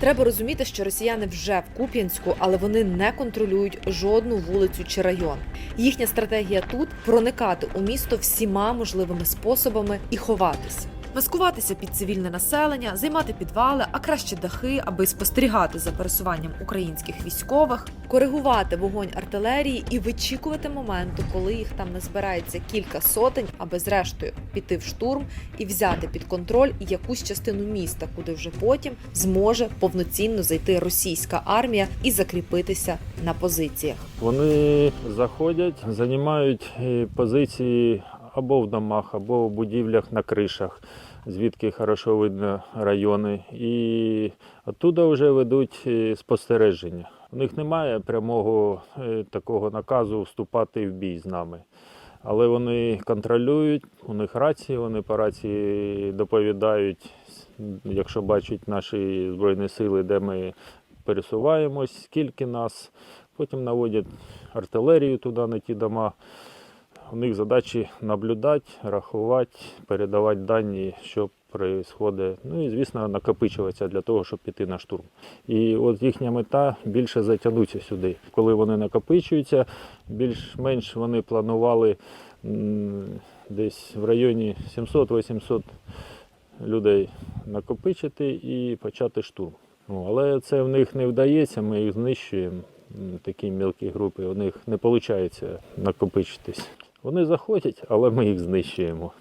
Треба розуміти, що росіяни вже в Куп'янську, але вони не контролюють жодну вулицю чи район. Їхня стратегія тут проникати у місто всіма можливими способами і ховатись. Маскуватися під цивільне населення, займати підвали, а краще дахи, аби спостерігати за пересуванням українських військових, коригувати вогонь артилерії і вичікувати моменту, коли їх там назбирається кілька сотень, аби зрештою піти в штурм і взяти під контроль якусь частину міста, куди вже потім зможе повноцінно зайти російська армія і закріпитися на позиціях. Вони заходять, займають е, позиції або в домах, або в будівлях на кришах, звідки хорошо видно райони. І оттуда вже ведуть е, спостереження. У них немає прямого е, такого наказу вступати в бій з нами. Але вони контролюють, у них рації, вони по рації доповідають, якщо бачать наші збройні сили, де ми пересуваємось, скільки нас. Потім наводять артилерію туди на ті дома. У них задачі наблюдати, рахувати, передавати дані, що відбувається. Ну і, звісно, накопичуватися для того, щоб піти на штурм. І от їхня мета більше затягнутися сюди. Коли вони накопичуються, більш-менш вони планували десь в районі 700-800 людей накопичити і почати штурм. Ну, але це в них не вдається, ми їх знищуємо. Такі мілкі групи, у них не виходить накопичитись. Вони заходять, але ми їх знищуємо.